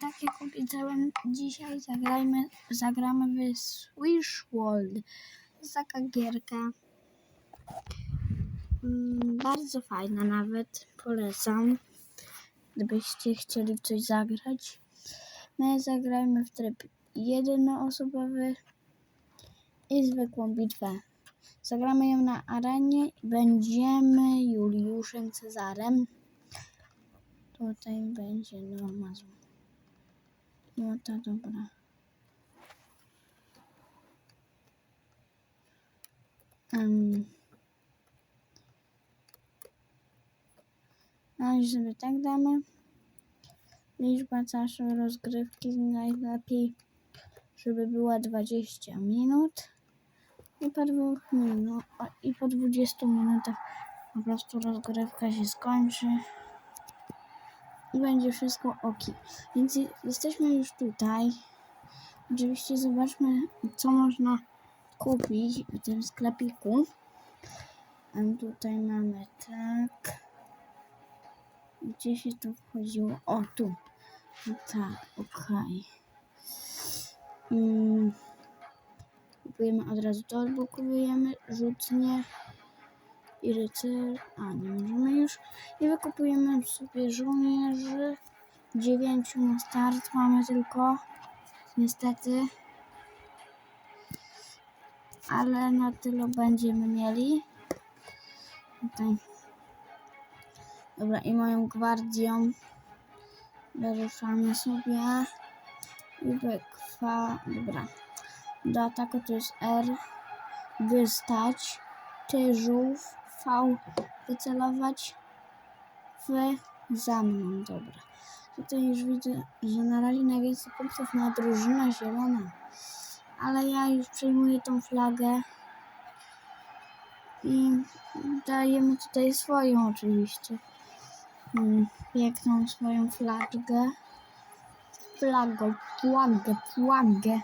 tak jak obiecałem, dzisiaj zagrajmy, zagramy w Swish World. Taka gierka. Mm, bardzo fajna nawet, polecam. Gdybyście chcieli coś zagrać. My zagrajmy w tryb jednoosobowy i zwykłą bitwę. Zagramy ją na arenie i będziemy Juliuszem Cezarem. Tutaj będzie norma. No to dobra. Um. No i sobie tak damy. Liczba czasu rozgrywki najlepiej, żeby była 20 minut. I po dwóch minut, i po 20 minutach po prostu rozgrywka się skończy i będzie wszystko ok. Więc je- jesteśmy już tutaj. Oczywiście zobaczmy, co można kupić w tym sklepiku. Tutaj mamy tak. Gdzie się tu wchodziło? O, tu. No tak, obchaj. Mm. Kupujemy od razu to, odblokowujemy, rzutnie i rycer. A, nie możemy już. I wykupujemy sobie żołnierzy. Dziewięciu na start mamy tylko. Niestety. Ale na tyle będziemy mieli. Tutaj. Dobra, i moją gwardią wyruszamy sobie. I wykwa. Dobra. Do ataku to jest R. Wystać. Ty żółw. V. Wycelować. W. Za mną. Dobra. Tutaj już widzę, że na razie najwięcej punktów ma drużyna zielona. Ale ja już przejmuję tą flagę. I dajemy tutaj swoją oczywiście. Mm, Piękną swoją flagę. Flagę, flagę, flagę.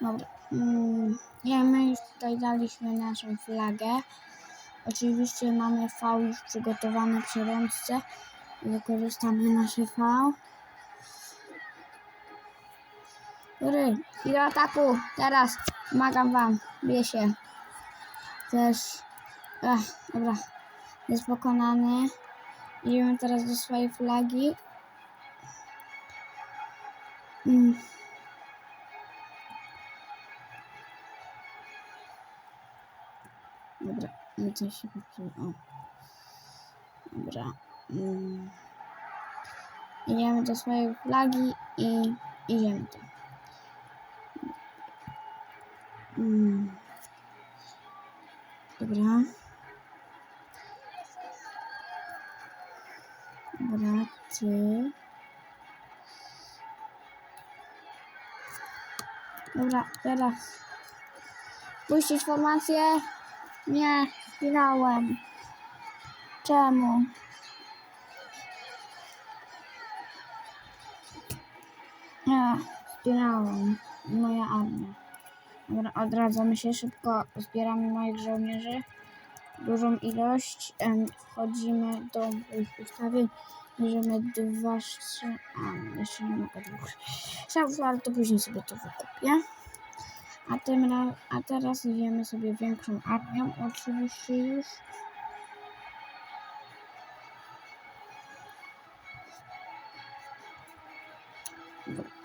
Dobra. Mm, I my już tutaj daliśmy naszą flagę. Oczywiście mamy V już przygotowane przy rączce. Wykorzystamy nasze V. Ry, i do ataku! Teraz pomagam wam. Bije się. Też. Ech, dobra. Jest pokonany. Idziemy teraz do swojej flagi. Mm. To się popsuło. Dobra. Mm. Idziemy do swojej flagi i idziemy tam. Mm. Dobra. Dobra, ty. Dobra, teraz. Puścić formację? Nie, zginąłem. Czemu? Nie, zginąłem. Moja armia. Odradzamy się szybko, zbieramy moich żołnierzy. Dużą ilość. Wchodzimy do ich ustawień. Bierzemy dwa, trzy. A, jeszcze nie mogę dwóch. Szafów, ale to później sobie to wykupię. A, tym ra- a teraz idziemy sobie większą armią, oczywiście już.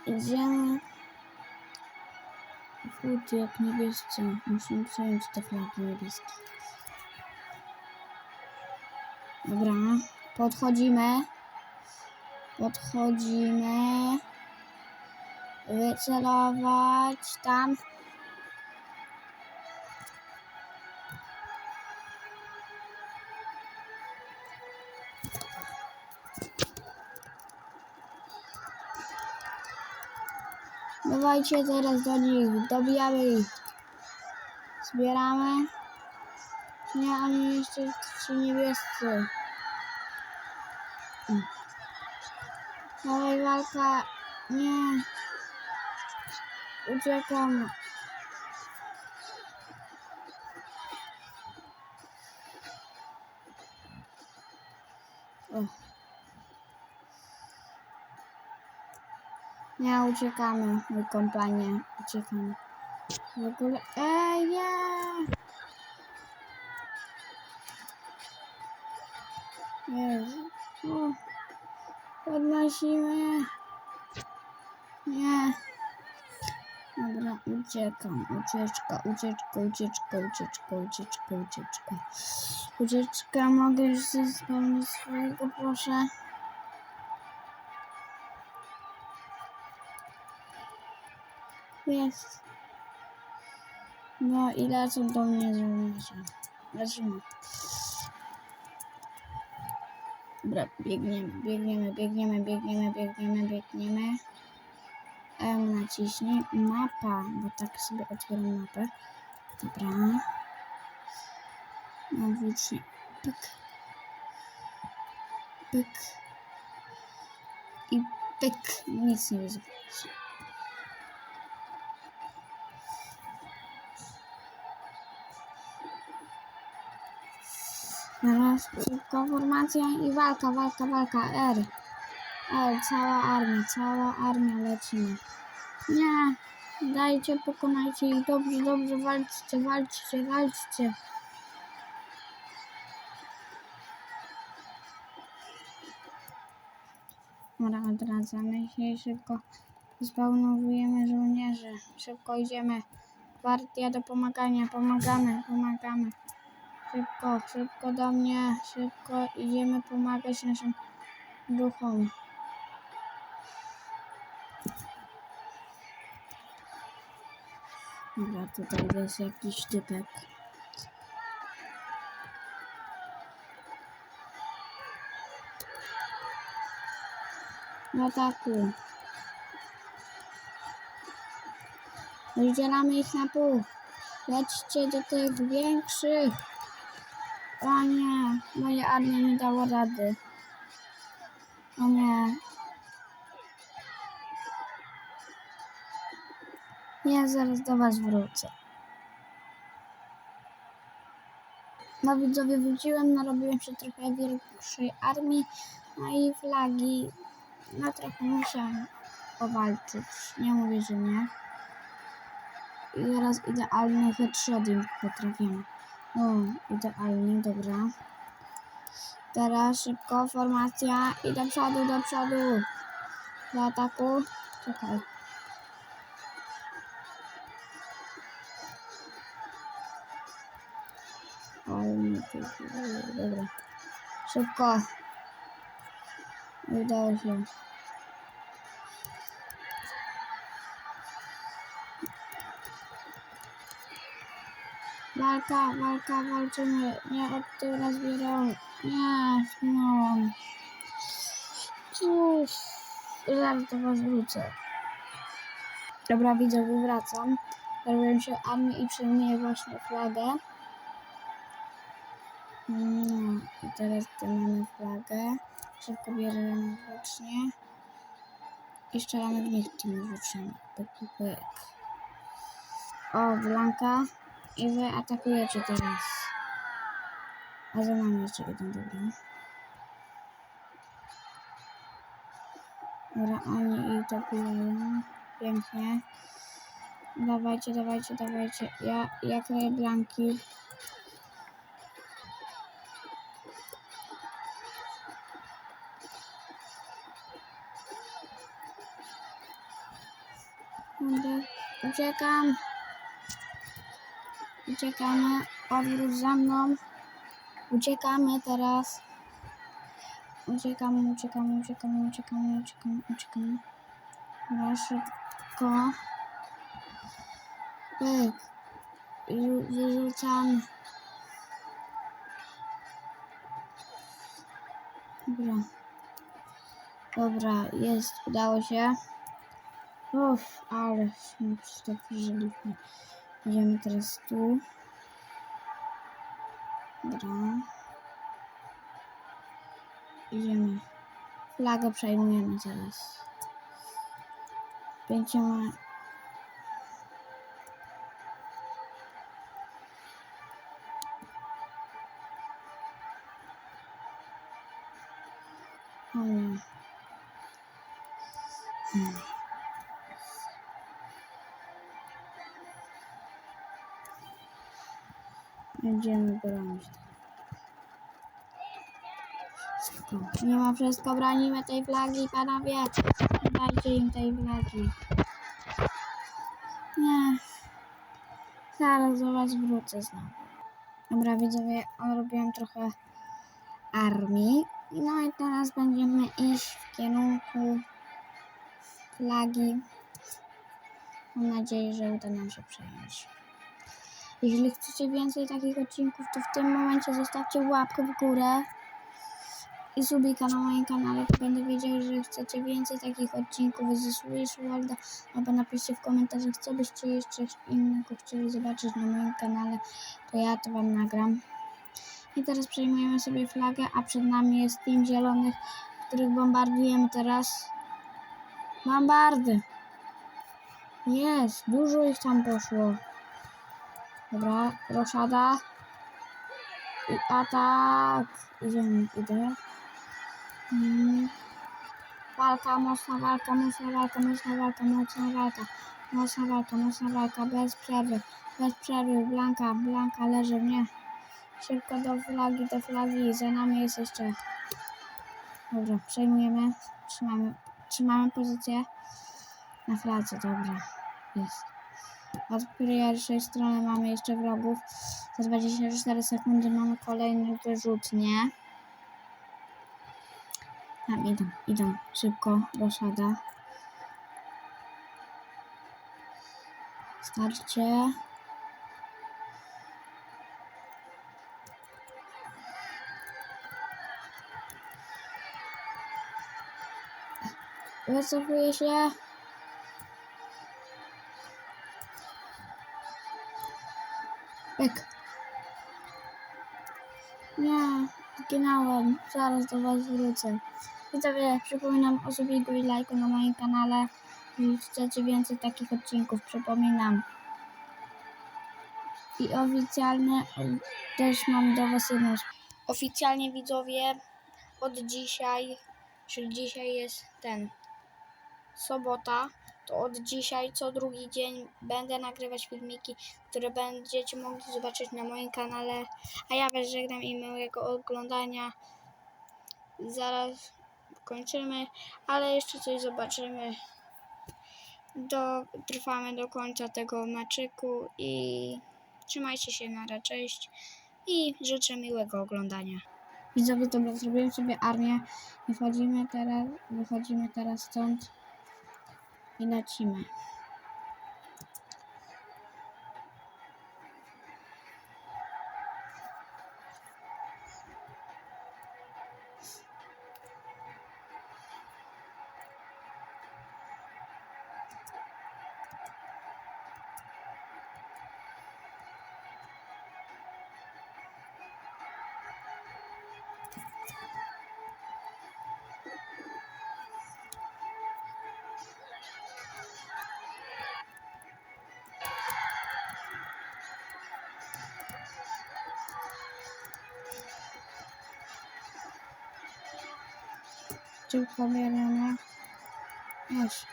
Idziemy. Wód jak niebiescy. Musimy przejąć te flagi niebieskie. Dobra, podchodzimy. Podchodzimy. Wycelować tam. Dawajcie teraz do nich, dobijamy ich. Zbieramy. Nie, oni jeszcze trzy niebiescy. Dawaj walka. Nie. Uciekam. Nie, uciekamy, mój kompanie. Uciekamy. W ogóle... Ej, nie! Jezu. O, podnosimy. Nie. Dobra, uciekam. Ucieczka, ucieczka, ucieczka, ucieczka, ucieczka, ucieczka. Ucieczka, mogę już spełnić swojego, proszę. Jest. No i lecą do mnie żołnierze. Lecimy. Dobra, biegniemy, biegniemy, biegniemy, biegniemy, biegniemy, biegniemy. M naciśnij. Mapa, bo tak sobie otwieram mapę. Dobra. Mam włócznie. Pyk. Pyk. I pyk. Nic nie widzę. Teraz szybko formacja i walka, walka, walka. R. R, cała armia, cała armia lecimy. Nie, dajcie, pokonajcie ich. Dobrze, dobrze, walczcie, walczcie, walczcie. Dobra, odradzamy się i szybko zbaunowujemy żołnierzy. Szybko idziemy. Partia do pomagania, pomagamy, pomagamy. Szybko, szybko do mnie, szybko idziemy pomagać naszym duchom. Dobra, tutaj jest jakiś typek. W ataku. Rozdzielamy ich na pół. Lećcie do tych większych. O nie, moja armia nie dała rady. O nie. Ja zaraz do was wrócę. No widzowie, wróciłem, narobiłem się trochę większej armii, no i flagi. No trochę musiałem powalczyć, nie mówię, że nie. I teraz idealnie headshoty potrafię. O, idealnie, dobra. Teraz szybko formacja i do przodu, do przodu. Do ataku. Czekaj. Ale mi tu... Dobra. Szybko. Udało się. Walka, walka, walczymy. Nie od tyłu nas biorą. Nie, zginąłem. Cóż, zaraz do was wrócę. Dobra, widzę, wracam. Zarobiłem się armię i przejmuję właśnie flagę. No, i teraz tu mamy flagę. Szybko bierzemy włócznie. I strzelamy w nich tymi włóczniami. Pyk. O, Blanka. I wy atakujecie teraz. A za nami jeszcze jeden, dobra. Dobra, oni i to. Pięknie. Dawajcie, dawajcie, dawajcie. Ja, ja kleję blanki. Uciekam. Uciekamy. Odwróć za mną. Uciekamy teraz. Uciekamy, uciekamy, uciekamy, uciekamy, uciekamy, uciekamy. Dobra, szybko. Pyk. Ju- Wyrzucam. Dobra. Dobra, jest, udało się. Uff, ale się przeżyliśmy. Idziemy teraz tu. Dobra. Idziemy. Flagę przejmujemy zaraz. Pięcioma. O nie. Hmm. Będziemy bronić. Ma wszystko, bronimy tej flagi, panowie. Dajcie im tej flagi. Nie. Zaraz do was wrócę znowu. Dobra, widzowie, robiłem trochę armii. No i teraz będziemy iść w kierunku flagi. Mam nadzieję, że uda nam się przejąć. Jeśli chcecie więcej takich odcinków, to w tym momencie zostawcie łapkę w górę i subika na moim kanale, to będę wiedział, że chcecie więcej takich odcinków ze Swedish Worlda, albo napiszcie w komentarzach, co byście jeszcze innego chcieli zobaczyć na moim kanale, to ja to wam nagram. I teraz przejmujemy sobie flagę, a przed nami jest Team Zielonych, których bombardujemy teraz. Bombardy! Jest, dużo ich tam poszło. Dobra, roszada. I atak. Idziemy, idę. Mm. Walka, mocna walka, mocna walka, mocna walka, mocna walka. Mocna walka, mocna walka, bez przerwy. Bez przerwy. Blanka, Blanka leży, nie. Szybko do flagi, do flagi. Za nami jest jeszcze. Dobra, przejmujemy. Trzymamy, trzymamy pozycję. Na fladze, dobra. Jest. Od pierwszej strony mamy jeszcze wrogów. Za 24 sekundy mamy kolejny wyrzutnie. Tam idą, idą. Szybko, roszada. Starcie. Wycofuje się. Zginąłem. Zaraz do was wrócę. Widzowie, przypominam o subiku i lajku na moim kanale. Jeśli chcecie więcej takich odcinków, przypominam. I oficjalnie też mam do was jedną Oficjalnie widzowie, od dzisiaj, czyli dzisiaj jest ten sobota, to od dzisiaj co drugi dzień będę nagrywać filmiki, które będziecie mogli zobaczyć na moim kanale. A ja was żegnam i miłego oglądania. Zaraz kończymy, ale jeszcze coś zobaczymy. Do, trwamy do końca tego meczyku i trzymajcie się na cześć i życzę miłego oglądania. Widzowie, dobra, zrobiłem sobie armię. Wychodzimy teraz, wychodzimy teraz stąd i lecimy. Szybko bierzemy. Już.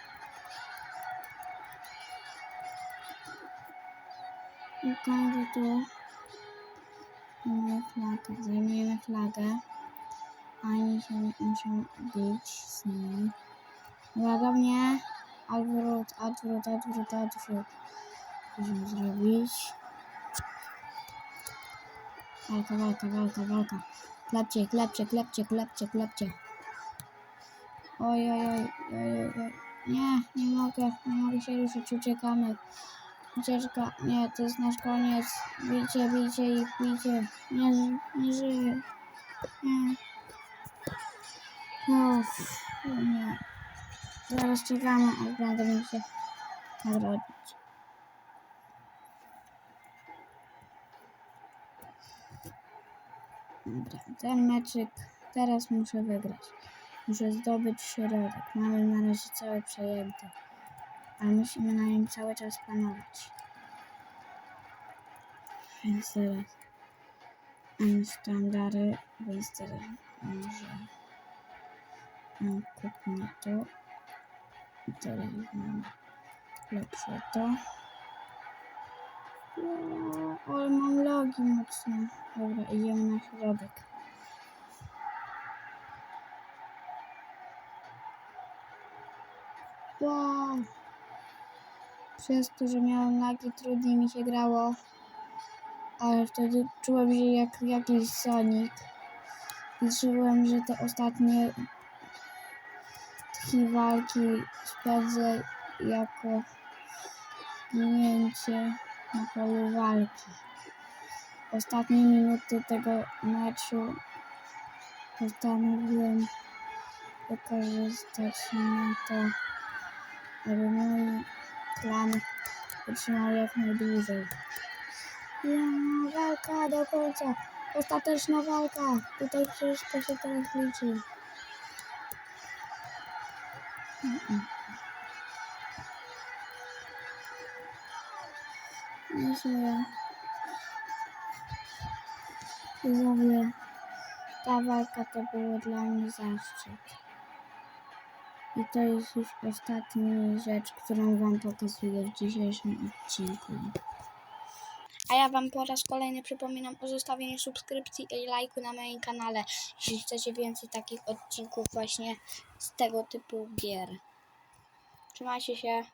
I kończę tu. Zajmujemy flagę. Zajmujemy flagę. A Oni się muszą bić z nimi. Dobra, do mnie. Odwrót, odwrót, odwrót, odwrót. Musimy zrobić. Walka, walka, walka, walka. Klepcie, klepcie, klepcie, klepcie, klepcie. Oj, oj, oj, oj, oj. Nie, nie mogę, nie mogę się ruszyć, uciekamy. Ucieczka, nie, to jest nasz koniec. Bijcie, bijcie ich, bijcie. Nie, nie żyje. Nie. Uff, nie. Zaraz czekamy, aż będę mi się nadrobić. Dobra, ten meczyk teraz muszę wygrać. Muszę zdobyć środek. Mamy na razie całe przejęte. Ale musimy na nim cały czas panować. Więc teraz mamy sztandary, więc teraz może no, kupmy to. Teraz mamy lepsze to. Ja, ale mam logi mocno. Dobra, idziemy na środek. Wow. Przez to, że miałem lagi, trudniej mi się grało. Ale wtedy czułem się jak jakiś Sonic. I czułem, że te ostatnie trzy walki spędzę jako ginięcie na polu walki. Ostatnie minuty tego meczu postanowiłem wykorzystać na to, aby mój klan wytrzymał jak najdłużej. Ja, walka do końca. Ostateczna walka. Tutaj wszystko się teraz liczy. Nieźle. Widzowie, ta walka to było dla mnie zaszczyt. I to jest już ostatnia rzecz, którą Wam pokazuję w dzisiejszym odcinku. A ja Wam po raz kolejny przypominam o zostawieniu subskrypcji i lajku na moim kanale, jeśli chcecie więcej takich odcinków właśnie z tego typu gier. Trzymajcie się.